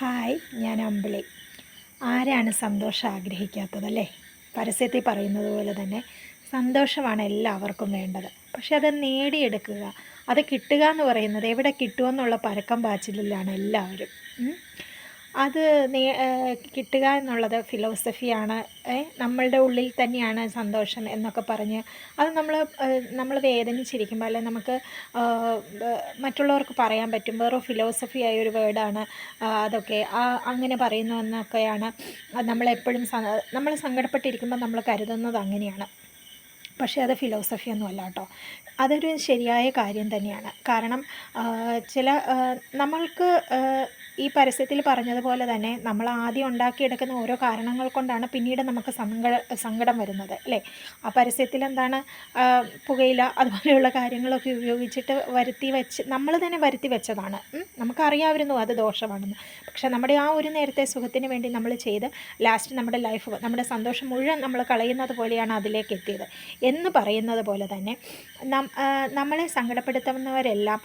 Hi ഞാൻ അമ്പിളി. ആരാണ് സന്തോഷം ആഗ്രഹിക്കാത്തത് അല്ലേ? പരസ്യത്തിൽ പറയുന്നത് പോലെ തന്നെ സന്തോഷമാണ് എല്ലാവർക്കും വേണ്ടത്. പക്ഷെ അത് നേടിയെടുക്കുക അത് കിട്ടുക എന്ന് പറയുന്നത് എവിടെ കിട്ടുമെന്നുള്ള പരക്കം പാച്ചിലിലാണ് എല്ലാവരും. അത് കിട്ടുക എന്നുള്ളത് ഫിലോസഫിയാണ്. നമ്മളുടെ ഉള്ളിൽ തന്നെയാണ് സന്തോഷം എന്നൊക്കെ പറഞ്ഞ് അത് നമ്മൾ നമ്മൾ വേദനിച്ചിരിക്കുമ്പോൾ അല്ലെ നമുക്ക് മറ്റുള്ളവർക്ക് പറയാൻ പറ്റും. വേറെ ഫിലോസഫി ആയ ഒരു വേർഡാണ് അതൊക്കെ. ആ അങ്ങനെ പറയുന്നു എന്നൊക്കെയാണ് നമ്മളെപ്പോഴും നമ്മൾ സങ്കടപ്പെട്ടിരിക്കുമ്പോൾ നമ്മൾ കരുതുന്നത് അങ്ങനെയാണ്. പക്ഷേ അത് ഫിലോസഫി ഒന്നുമല്ല കേട്ടോ. അതൊരു ശരിയായ കാര്യം തന്നെയാണ്. കാരണം ചില നമ്മൾക്ക് ഈ പരസ്യത്തിൽ പറഞ്ഞതുപോലെ തന്നെ നമ്മൾ ആദ്യം ഉണ്ടാക്കിയെടുക്കുന്ന ഓരോ കാരണങ്ങൾ കൊണ്ടാണ് പിന്നീട് നമുക്ക് സങ്കട സങ്കടം വരുന്നത് അല്ലേ? ആ പരസ്യത്തിൽ എന്താണ് പുകയില അതുപോലെയുള്ള കാര്യങ്ങളൊക്കെ ഉപയോഗിച്ചിട്ട് വരുത്തി വെച്ച് നമ്മൾ തന്നെ വരുത്തി വെച്ചതാണ്. നമുക്കറിയാമായിരുന്നു അത് ദോഷമാണെന്ന്. പക്ഷെ നമ്മുടെ ആ ഒരു നേരത്തെ സുഖത്തിന് വേണ്ടി നമ്മൾ ചെയ്ത് ലാസ്റ്റ് നമ്മുടെ ലൈഫ് നമ്മുടെ സന്തോഷം മുഴുവൻ നമ്മൾ കളയുന്നത് പോലെയാണ് അതിലേക്ക് എത്തിയത്. എന്ന് പറയുന്നത് പോലെ തന്നെ നമ്മളെ സങ്കടപ്പെടുത്തുന്നവരെല്ലാം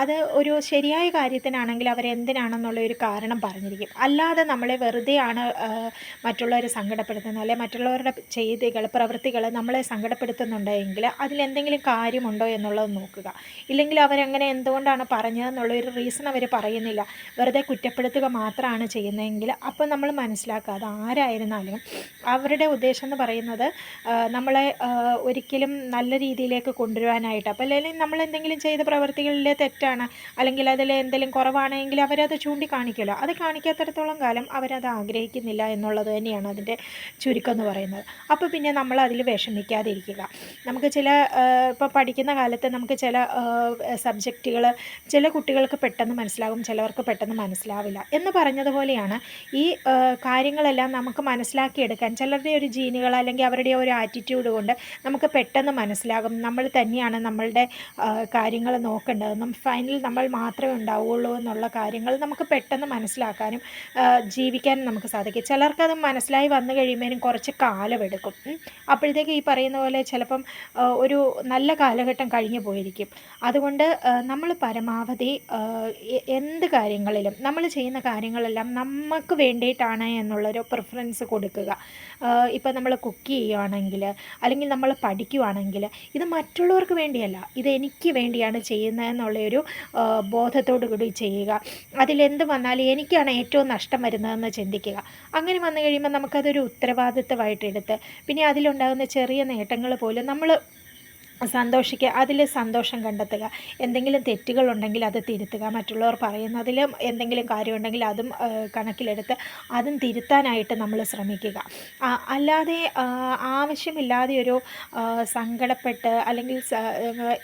അത് ഒരു ശരിയായ കാര്യത്തിനാണെങ്കിൽ അവരെന്തിനാണെന്നുള്ള ഒരു കാരണം പറഞ്ഞിരിക്കും. അല്ലാതെ നമ്മളെ വെറുതെയാണ് മറ്റുള്ളവരെ സങ്കടപ്പെടുത്തുന്നത് അല്ലെ മറ്റുള്ളവരുടെ ചെയ്തികൾ പ്രവൃത്തികൾ നമ്മളെ സങ്കടപ്പെടുത്തുന്നുണ്ടെങ്കിൽ അതിലെന്തെങ്കിലും കാര്യമുണ്ടോ എന്നുള്ളത് നോക്കുക. ഇല്ലെങ്കിൽ അവരങ്ങനെ എന്തുകൊണ്ടാണ് പറഞ്ഞതെന്നുള്ളൊരു റീസൺ അവർ പറയുന്നില്ല. വെറുതെ കുറ്റപ്പെടുത്തുക മാത്രമാണ് ചെയ്യുന്നതെങ്കിൽ അപ്പം നമ്മൾ മനസ്സിലാക്കുക അത് ആരായിരുന്നാലും അവരുടെ ഉദ്ദേശം എന്ന് പറയുന്നത് നമ്മളെ ഒരിക്കലും നല്ല രീതിയിലേക്ക് കൊണ്ടുവരാനായിട്ട്. അപ്പോൾ അല്ലെങ്കിൽ നമ്മൾ എന്തെങ്കിലും ചെയ്ത പ്രവൃത്തികളിലെ തെറ്റാണ് അല്ലെങ്കിൽ അതിൽ എന്തെങ്കിലും കുറവാണെങ്കിൽ അവരത് ചൂണ്ടിക്കാണിക്കുമല്ലോ. അത് കാണിക്കാത്തടത്തോളം കാലം അവരത് ആഗ്രഹിക്കുന്നില്ല എന്നുള്ളത് തന്നെയാണ് അതിന്റെ ചുരുക്കം എന്ന് പറയുന്നത്. അപ്പോൾ പിന്നെ നമ്മൾ അതിൽ വിഷമിക്കാതിരിക്കുക. നമുക്ക് ചില ഇപ്പോൾ പഠിക്കുന്ന കാലത്ത് നമുക്ക് ചില സബ്ജക്റ്റുകൾ ചില കുട്ടികൾക്ക് പെട്ടെന്ന് മനസ്സിലാകും ചിലവർക്ക് പെട്ടെന്ന് മനസ്സിലാവില്ല എന്ന് പറഞ്ഞതുപോലെയാണ് ഈ കാര്യങ്ങളെല്ലാം നമുക്ക് മനസ്സിലാക്കിയെടുക്കാൻ ചിലരുടെ ഒരു ജീനുകൾ അല്ലെങ്കിൽ അവരുടെ ഒരു ആറ്റിറ്റ്യൂഡ് കൊണ്ട് നമുക്ക് പെട്ടെന്ന് മനസ്സിലാകും. നമ്മൾ തന്നെയാണ് നമ്മളുടെ കാര്യങ്ങൾ നോക്കേണ്ടതെന്നും ഫൈനൽ നമ്മൾ മാത്രമേ ഉണ്ടാവുകയുള്ളൂ എന്നുള്ള കാര്യങ്ങൾ നമുക്ക് പെട്ടെന്ന് മനസ്സിലാക്കാനും ജീവിക്കാനും നമുക്ക് സാധിക്കും. ചിലർക്കത് മനസ്സിലായി വന്നു കഴിയുമ്പോഴും കുറച്ച് കാലമെടുക്കും. അപ്പോഴത്തേക്ക് ഈ പറയുന്ന പോലെ ചിലപ്പം ഒരു നല്ല കാലഘട്ടം കഴിഞ്ഞു പോയിരിക്കും. അതുകൊണ്ട് നമ്മൾ പരമാവധി എന്ത് കാര്യങ്ങളിലും നമ്മൾ ചെയ്യുന്ന കാര്യങ്ങളെല്ലാം നമുക്ക് വേണ്ടിയിട്ടാണ് എന്നുള്ളൊരു പ്രിഫറൻസ് കൊടുക്കുക. ഇപ്പം നമ്മൾ കുക്ക് ചെയ്യുകയാണെങ്കിൽ അല്ലെങ്കിൽ നമ്മൾ പഠിക്കുകയാണെങ്കിൽ ഇത് മറ്റുള്ളവർക്ക് വേണ്ടിയല്ല. ഇത് എനിക്ക് വേണ്ടിയാണ് ചെയ്യുന്നത് എന്നുള്ളൊരു ബോധത്തോടു കൂടി ചെയ്യുക. അതിലെന്ത് വന്നാലും എനിക്കാണ് ഏറ്റവും നഷ്ടം വരുന്നതെന്ന് ചിന്തിക്കുക. അങ്ങനെ വന്നു കഴിയുമ്പോൾ നമുക്കതൊരു ഉത്തരവാദിത്തമായിട്ടെടുത്ത് പിന്നെ അതിലുണ്ടാകുന്ന ചെറിയ നേട്ടങ്ങൾ പോലും നമ്മൾ സന്തോഷിക്കുക അതിൽ സന്തോഷം കണ്ടെത്തുക. എന്തെങ്കിലും തെറ്റുകളുണ്ടെങ്കിൽ അത് തിരുത്തുക. മറ്റുള്ളവർ പറയുന്നതിൽ എന്തെങ്കിലും കാര്യമുണ്ടെങ്കിൽ അതും കണക്കിലെടുത്ത് അതും തിരുത്താനായിട്ട് നമ്മൾ ശ്രമിക്കുക. അല്ലാതെ ആവശ്യമില്ലാതെ ഒരു സങ്കടപ്പെട്ട് അല്ലെങ്കിൽ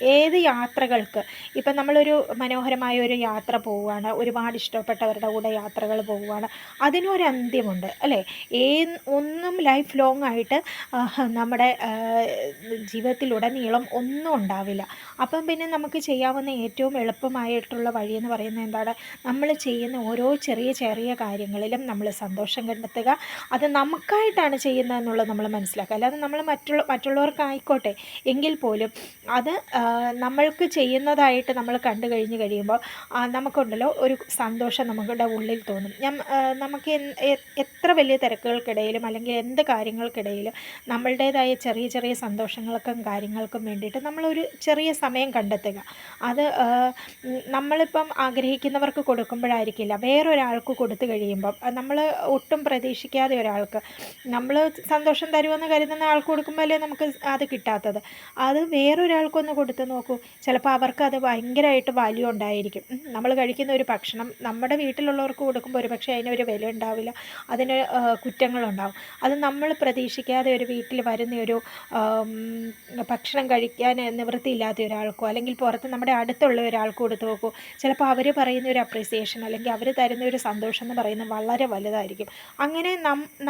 ഏത് യാത്രകൾക്ക് ഇപ്പം നമ്മളൊരു മനോഹരമായ ഒരു യാത്ര പോവുകയാണ്. ഒരുപാട് ഇഷ്ടപ്പെട്ടവരുടെ കൂടെ യാത്രകൾ പോവുകയാണ്. അതിനൊരു അന്ത്യമുണ്ട് അല്ലേ? ഏ ഒന്നും ലൈഫ് ലോങ് ആയിട്ട് നമ്മുടെ ജീവിതത്തിലുടനീളം ഒന്നും ഉണ്ടാവില്ല. അപ്പം പിന്നെ നമുക്ക് ചെയ്യാവുന്ന ഏറ്റവും എളുപ്പമായിട്ടുള്ള വഴി എന്ന് പറയുന്നത് എന്താണ്? നമ്മൾ ചെയ്യുന്ന ഓരോ ചെറിയ ചെറിയ കാര്യങ്ങളിലും നമ്മൾ സന്തോഷം കണ്ടെത്തുക. അത് നമുക്കായിട്ടാണ് ചെയ്യുന്നതെന്നുള്ളത് നമ്മൾ മനസ്സിലാക്കുക. അല്ലാതെ നമ്മൾ മറ്റുള്ള മറ്റുള്ളവർക്കായിക്കോട്ടെ. എങ്കിൽ പോലും അത് നമ്മൾക്ക് ചെയ്യുന്നതായിട്ട് നമ്മൾ കണ്ടു കഴിഞ്ഞ് കഴിയുമ്പോൾ നമുക്കുണ്ടല്ലോ ഒരു സന്തോഷം നമ്മുടെ ഉള്ളിൽ തോന്നും. നമുക്ക് എത്ര വലിയ തിരക്കുകൾക്കിടയിലും അല്ലെങ്കിൽ എന്ത് കാര്യങ്ങൾക്കിടയിലും നമ്മളുടേതായ ചെറിയ ചെറിയ സന്തോഷങ്ങൾക്കും കാര്യങ്ങൾക്കും വേണ്ടിയിട്ട് നമ്മളൊരു ചെറിയ സമയം കണ്ടെത്തുക. അത് നമ്മളിപ്പം ആഗ്രഹിക്കുന്നവർക്ക് കൊടുക്കുമ്പോഴായിരിക്കില്ല. വേറൊരാൾക്ക് കൊടുത്തു കഴിയുമ്പം നമ്മൾ ഒട്ടും പ്രതീക്ഷിക്കാതെ ഒരാൾക്ക് നമ്മൾ സന്തോഷം തരുമെന്ന് കരുതുന്ന ആൾക്ക് കൊടുക്കുമ്പോഴല്ലേ നമുക്ക് അത് കിട്ടാത്തത്. അത് വേറൊരാൾക്കൊന്ന് കൊടുത്ത് നോക്കൂ. ചിലപ്പോൾ അവർക്ക് അത് ഭയങ്കരമായിട്ട് വാല്യൂ ഉണ്ടായിരിക്കും. നമ്മൾ കഴിക്കുന്ന ഒരു ഭക്ഷണം നമ്മുടെ വീട്ടിലുള്ളവർക്ക് കൊടുക്കുമ്പോൾ ഒരു പക്ഷേ അതിനൊരു വില ഉണ്ടാവില്ല. അതിന് കുറ്റങ്ങളുണ്ടാവും. അത് നമ്മൾ പ്രതീക്ഷിക്കാതെ ഒരു വീട്ടിൽ വരുന്ന ഒരു ഭക്ഷണം ഭക്ഷണം കഴിക്കാൻ നിവൃത്തിയില്ലാത്ത ഒരാൾക്കോ അല്ലെങ്കിൽ പുറത്ത് നമ്മുടെ അടുത്തുള്ള ഒരാൾക്ക് കൊടുത്ത് നോക്കൂ. ചിലപ്പോൾ അവർ പറയുന്ന ഒരു അപ്രീസിയേഷൻ അല്ലെങ്കിൽ അവർ തരുന്ന ഒരു സന്തോഷം എന്ന് പറയുന്നത് വളരെ വലുതായിരിക്കും. അങ്ങനെ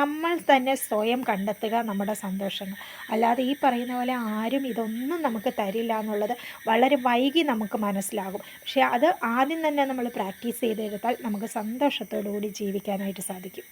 നമ്മൾ തന്നെ സ്വയം കണ്ടെത്തുക നമ്മുടെ സന്തോഷങ്ങൾ. അല്ലാതെ ഈ പറയുന്ന പോലെ ആരും ഇതൊന്നും നമുക്ക് തരില്ല എന്നുള്ളത് വളരെ വൈകി നമുക്ക് മനസ്സിലാകും. പക്ഷേ അത് ആദ്യം തന്നെ നമ്മൾ പ്രാക്ടീസ് ചെയ്തെടുത്താൽ നമുക്ക് സന്തോഷത്തോടു കൂടി ജീവിക്കാനായിട്ട് സാധിക്കും.